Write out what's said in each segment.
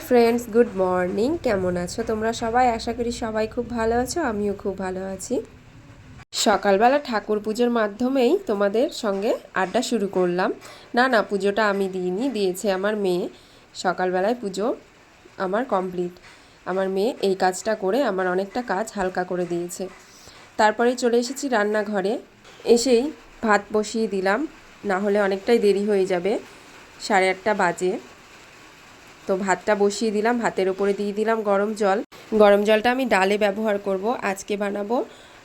Hi friends good morning কেমন আছো তোমরা সবাই? আশা করি সবাই খুব ভালো আছো, আমিও খুব ভালো আছি। সকালবেলা ঠাকুর পুজোর মাধ্যমেই তোমাদের সঙ্গে আড্ডা শুরু করলাম। না না, পুজোটা আমি দিইনি, দিয়েছে আমার মেয়ে। সকালবেলায় পুজো আমার কমপ্লিট আমার মেয়ে এই কাজটা করে আমার অনেকটা কাজ হালকা করে দিয়েছে। তারপরেই চলে এসেছি রান্নাঘরে। এসেই ভাত বসিয়ে দিলাম, না হলে অনেকটাই দেরি হয়ে যাবে, সাড়ে আটটা বাজে। তো ভাতটা বসিয়ে দিলাম, ভাতের উপরে দিয়ে দিলাম গরম জল। গরম জলটা আমি ডালে ব্যবহার করব। আজকে বানাবো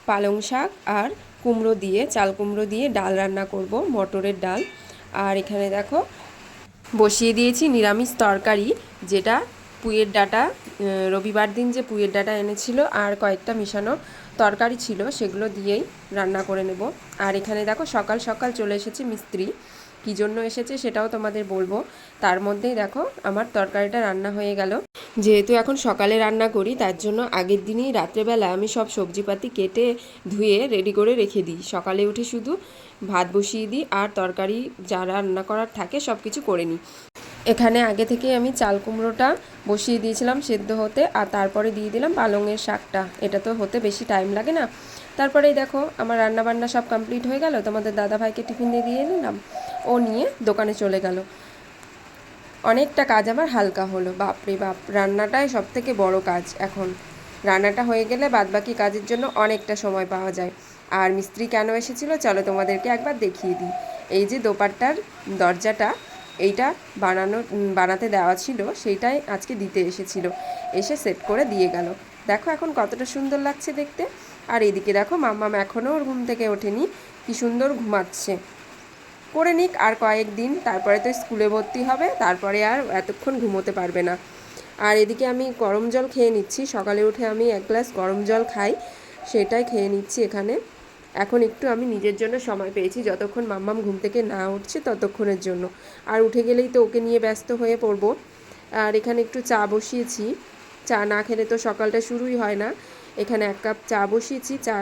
পালং শাক আর কুমড়ো দিয়ে, চাল কুমড়ো দিয়ে ডাল রান্না করব, মটরের ডাল। আর এখানে দেখো, বসিয়ে দিয়েছি নিরামিষ তরকারি, যেটা পুয়ের ডাটা রবিবার দিন যে পুয়ের ডাটা এনেছিল আর কয়েকটা মিশানো তরকারি ছিল, সেগুলো দিয়েই রান্না করে নেব। আর এখানে দেখো, সকাল সকাল চলে এসেছে মিস্ত্রি। কী জন্য এসেছে সেটাও তোমাদের বলব। তার মধ্যেই দেখো, আমার তরকারিটা রান্না হয়ে গেল। যেহেতু এখন সকালে রান্না করি, তার জন্য আগের দিনই রাত্রেবেলা আমি সব সবজিপাতি কেটে ধুয়ে রেডি করে রেখে দিই। সকালে উঠে শুধু ভাত বসিয়ে দিই আর তরকারি যা রান্না করার থাকে সব কিছু করে নিই। এখানে আগে থেকে আমি চাল কুমড়োটা বসিয়ে দিয়েছিলাম সেদ্ধ হতে আর তারপরে দিয়ে দিলাম পালংয়ের শাকটা। এটা তো হতে বেশি টাইম লাগে না। তারপরেই দেখো, আমার রান্না বান্না সব কমপ্লিট হয়ে গেল, তোমাদের দাদা ভাইকে টিফিন দিয়ে দিয়ে নিলাম। ও নিয়ে দোকানে চলে গেল। অনেকটা কাজ আমার হালকা হলো, বাপরে বাপ, রান্নাটাই সব থেকে বড় কাজ এখন। রান্নাটা হয়ে গেলে বাদবাকি কাজের জন্য অনেকটা সময় পাওয়া যায়। আর মিস্ত্রি কেন এসেছিল, চলো তোমাদেরকে একবার দেখিয়ে দিই। এই যে দোপাট্টার দরজাটা, এইটা বানানো বানাতে দেওয়া ছিল, সেইটাই আজকে দিতে এসেছিল। এসে সেট করে দিয়ে গেল। দেখো এখন কতটা সুন্দর লাগছে দেখতে। আর এদিকে দেখো মাম্মাম এখনও ওর ঘুম থেকে ওঠেনি। কি সুন্দর ঘুমাচ্ছে। করে নিক, আর কয়েকদিন তারপরে তো স্কুলে ভর্তি হবে, তারপরে আর এতক্ষণ ঘুমোতে পারবে না। আর এদিকে আমি গরম জল খেয়ে নিচ্ছি। সকালে উঠে আমি এক গ্লাস গরম জল খাই, সেটাই খেয়ে নিচ্ছি এখানে। এখন একটু আমি নিজের জন্য সময় পেয়েছি, যতক্ষণ মাম্মাম ঘুম থেকে না উঠছে ততক্ষণের জন্য। আর উঠে গেলেই তো ওকে নিয়ে ব্যস্ত হয়ে পড়ব। আর এখানে একটু চা বসিয়েছি। চা না খেলে তো সকালটা শুরুই হয় না। এখানে এক কাপ চা বসিয়েছি, চা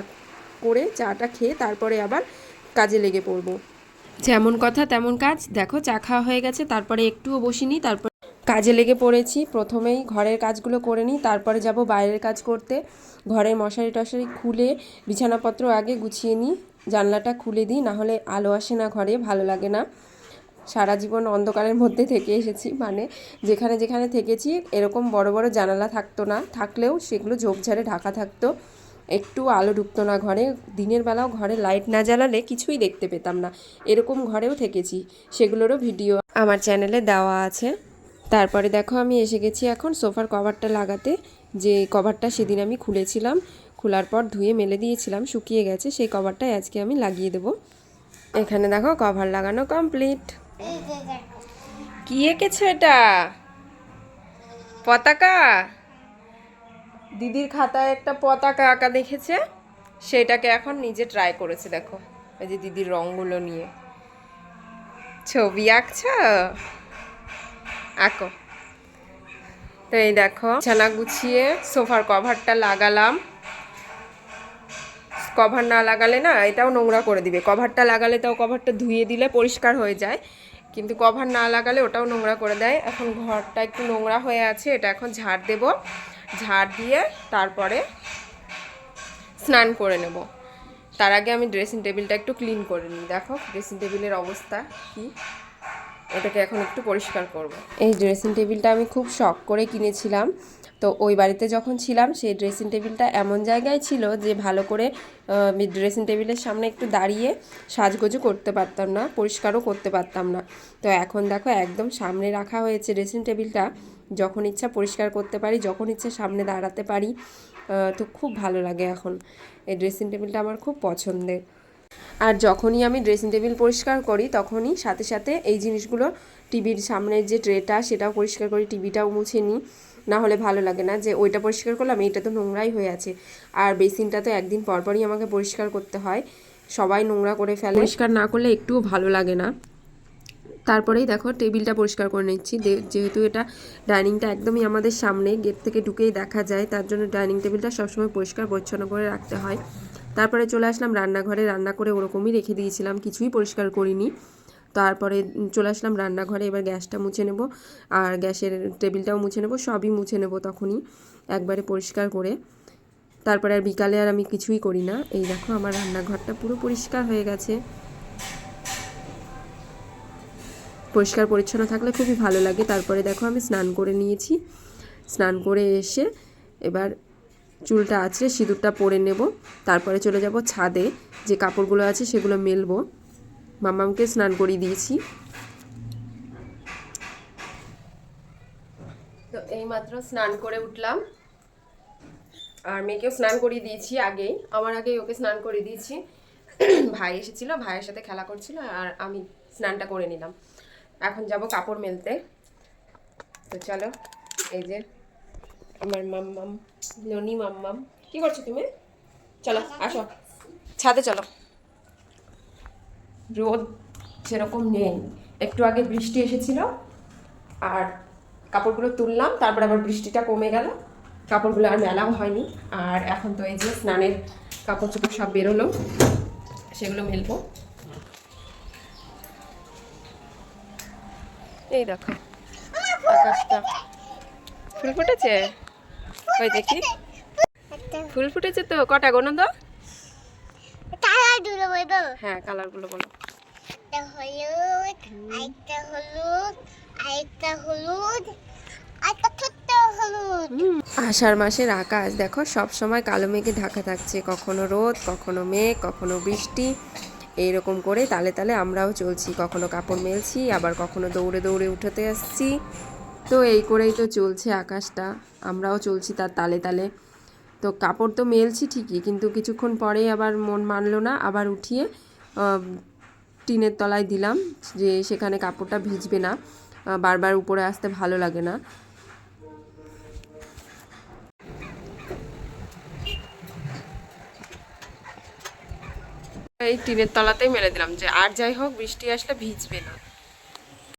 করে চাটা খেয়ে তারপরে আবার কাজে লেগে পড়ব। যেমন কথা তেমন কাজ। দেখো, চা খাওয়া হয়ে গেছে, তারপরে একটুও বসিনি, তারপর কাজে লেগে পড়েছি। প্রথমেই ঘরের কাজগুলো করে নিই, তারপরে যাব বাইরের কাজ করতে। ঘরের মশারি টশারি খুলে বিছানাপত্র আগে গুছিয়ে নিই, জানলাটা খুলে দিই না হলে আলো আসে না ঘরে, ভালো লাগে না। সারা জীবন অন্ধকারের মধ্যে থেকে এসেছি। মানে যেখানে যেখানে থেকেছি, এরকম বড় বড় জানালা থাকতো না। থাকলেও সেগুলো ঝোপঝাড়ে ঢাকা থাকতো। একটু আলো ঢুকতো না ঘরে। দিনের বেলাও ঘরে লাইট না জ্বালালে কিছুই দেখতে পেতাম না। এরকম ঘরেও থেকেছি। সেগুলোরও ভিডিও আমার চ্যানেলে দেওয়া আছে। তারপরে দেখো আমি এসে গেছি এখন সোফার কভারটা লাগাতে। যে কভারটা সেদিন আমি খুলেছিলাম। খোলার পর ধুয়ে মেলে দিয়েছিলাম, শুকিয়ে গেছে। সেই কভারটাই আজকে আমি লাগিয়ে দেবো। এখানে দেখো কভার লাগানো কমপ্লিট। কি এঁকেছো এটা? পতাকা? দিদির খাতায় একটা পতাকা আঁকা দেখেছে? সেটাকে এখন নিজে ট্রাই করেছে, দেখো। এই যে দিদির রঙগুলো নিয়ে। ছবি আঁকছ? আঁকো। তো এই দেখো ছানা গুছিয়ে সোফার কভারটা লাগালাম। কভার না লাগালে না এটাও নোংরা করে দিবে। কভারটা লাগালে তাও কভারটা ধুয়ে দিলে পরিষ্কার হয়ে যায়। কিন্তু কভার না লাগালে ওটাও নোংরা করে দেয়। এখন ঘরটা একটু নোংরা হয়ে আছে, এটা এখন ঝাড় দেব। ঝাড় দিয়ে তারপরে স্নান করে নেব। তার আগে আমি ড্রেসিং টেবিলটা একটু ক্লিন করে নিই। দেখো ড্রেসিং টেবিলের অবস্থা কি? এটাকে এখন একটু পরিষ্কার করব। এই ড্রেসিং টেবিলটা আমি খুব শখ করে কিনেছিলাম। তো ওই বাড়িতে যখন ছিলাম, সেই ড্রেসিং টেবিলটা এমন জায়গায় ছিল যে ভালো করে ড্রেসিং টেবিলের সামনে একটু দাঁড়িয়ে সাজগোজও করতে পারতাম না, পরিষ্কারও করতে পারতাম না। তো এখন দেখো একদম সামনে রাখা হয়েছে ড্রেসিং টেবিলটা যখন ইচ্ছা পরিষ্কার করতে পারি, যখন ইচ্ছা সামনে দাঁড়াতে পারি তো খুব ভালো লাগে এখন। এই ড্রেসিং টেবিলটা আমার খুব পছন্দের। আর যখনই আমি ড্রেসিং টেবিল পরিষ্কার করি, তখনই সাথে সাথে এই জিনিসগুলো টিভির সামনের যে ট্রেটা সেটাও পরিষ্কার করি টিভিটাও মুছে নিই। না হলে ভালো লাগে না যে ওইটা পরিষ্কার করলাম, এইটা তো নোংরাই হয়ে আছে। আর বেসিনটা তো একদিন পরপরই আমাকে পরিষ্কার করতে হয়। সবাই নোংরা করে ফেলে। পরিষ্কার না করলে একটুও ভালো লাগে না। তারপরেই দেখো টেবিলটা পরিষ্কার করে নিচ্ছি। যেহেতু এটা ডাইনিংটা একদমই আমাদের সামনে, গেট থেকে ঢুকেই দেখা যায়, তার জন্য ডাইনিং টেবিলটা সবসময় পরিষ্কার পরিচ্ছন্ন করে রাখতে হয়। তারপরে চলে আসলাম রান্নাঘরে। রান্না করে ওরকমই রেখে দিয়েছিলাম, কিছুই পরিষ্কার করিনি। তারপরে চলে আসলাম রান্নাঘরে, এবার গ্যাসটা মুছে নেব। আর গ্যাসের টেবিলটাও মুছে নেব, সবই মুছে নেব তখনই একবারে পরিষ্কার করে। তারপরে আর বিকালে আর আমি কিছুই করি না। এই দেখো আমার রান্নাঘরটা পুরো পরিষ্কার হয়ে গেছে। পরিষ্কার পরিচ্ছন্ন থাকলে খুবই ভালো লাগে। তারপরে দেখো আমি স্নান করে নিয়েছি। স্নান করে এসে এবার চুলটা আছড়ে সিঁদুরটা পরে নেব। তারপরে চলে যাব ছাদে। যে কাপড়গুলো আছে সেগুলো মেলবো। মামামকে স্নান করিয়ে দিয়েছি। তো এইমাত্র স্নান করে উঠলাম। আর মেয়েকেও স্নান করিয়ে দিয়েছি আগেই আমার আগেই ওকে স্নান করিয়ে দিয়েছি। ভাই এসেছিল, ভাইয়ের সাথে খেলা করছিল, আর আমি স্নানটা করে নিলাম। এখন যাব কাপড় মেলতে। তো চলো, এই যে আমার মাম্মাম, ননি মাম্মাম। কি করছ তুমি? চলো, আসো। ছাদে চলো। রোদ সেরকম নেই। একটু আগে বৃষ্টি এসেছিল আর কাপড়গুলো তুললাম তারপর আবার বৃষ্টিটা কমে গেল। কাপড়গুলো আর মেলাও হয়নি আর এখন তো এই যে স্নানের কাপড় চোপড় সব বেরোলো সেগুলো মেলবো। এই দেখো আকাশটা। ফুল ফুটেছে? ওই দেখি? ফুল ফুটেছে তো কটা গোনা তো হ্যাঁ কালারগুলো বলো। আষাঢ় মাসের আকাশ, দেখো, সব সময় কালো মেঘে ঢাকা থাকছে। কখনো রোদ, কখনো মেঘ, কখনো বৃষ্টি। এইরকম করে তালে তালে আমরাও চলছি। কখনো কাপড় মেলছি, আবার কখনো দৌড়ে দৌড়ে উঠোতে আসছি। তো এই করেই তো চলছে আকাশটা। আমরাও চলছি তার তালে তালে। তো কাপড় তো মেলছি ঠিকই, কিন্তু কিছুক্ষণ পরেই আবার মন মানলো না, আবার উঠিয়ে টিনের তলায় দিলাম যে সেখানে কাপড়টা ভিজবে না বারবার উপরে আসতে ভালো লাগে না। এই টিনের তলাতেই মেলে দিলাম যে আর যাই হোক, বৃষ্টি আসলে ভিজবে না।